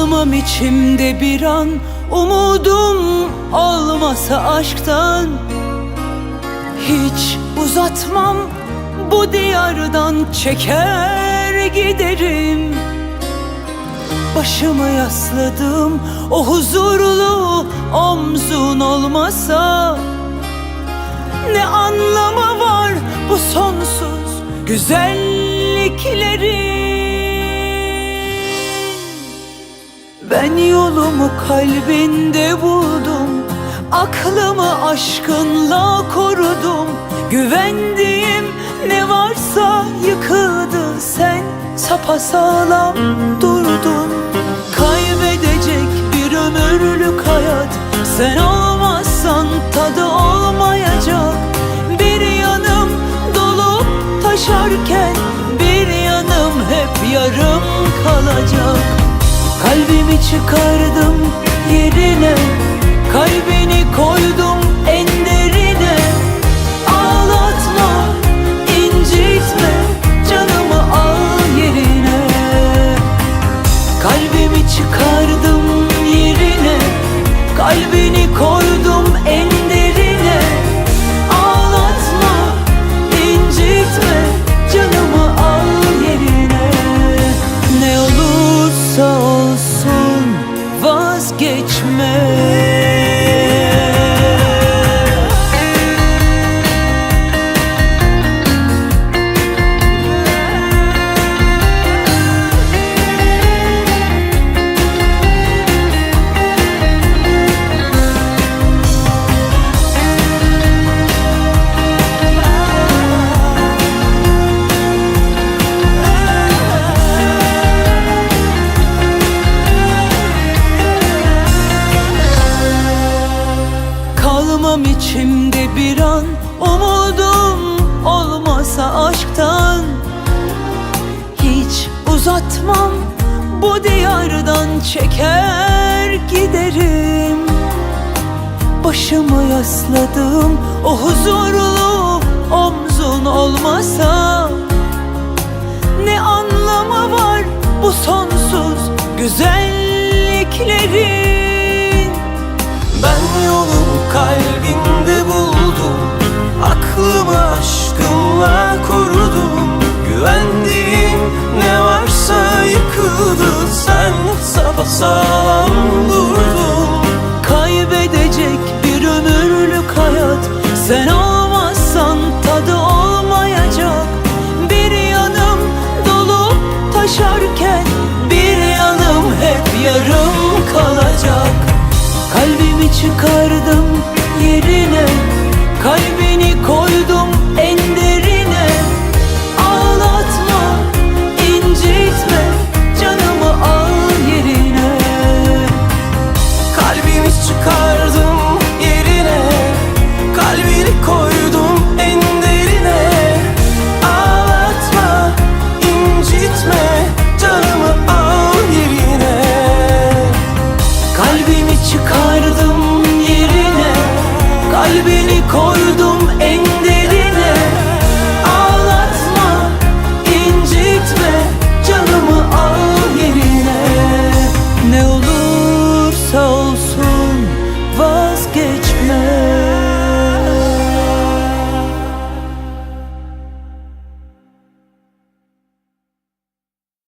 Kalmam içimde bir an Umudum olmasa aşktan. Hiç uzatmam bu diyardan Çeker giderim. Başımı yasladım o huzurlu omzun olmasa. Ne anlamı var bu sonsuz güzelliklerin Ben yolumu kalbinde buldum. Aklımı aşkınla korudum. Güvendiğim ne varsa yıkıldı Sen. Sapasağlam durdun. Kaybedecek bir ömürlük hayat. Sen olmazsan Kalbimi çıkardım yerine Çeker giderim. Başımı yasladım o huzurlu omzun olmasa Ne anlamı var bu sonsuz güzelliklerin? Ben yolumu kalbinde buldum Aklımı aşkınla sapasağlam durdun Kaybedecek bir ömürlük hayat. Sen olmazsan tadı olmayacak. Bir yanım dolup taşarken Bir yanım hep yarım kalacak. Kalbimi çıkardım yerine. Kalbini koydum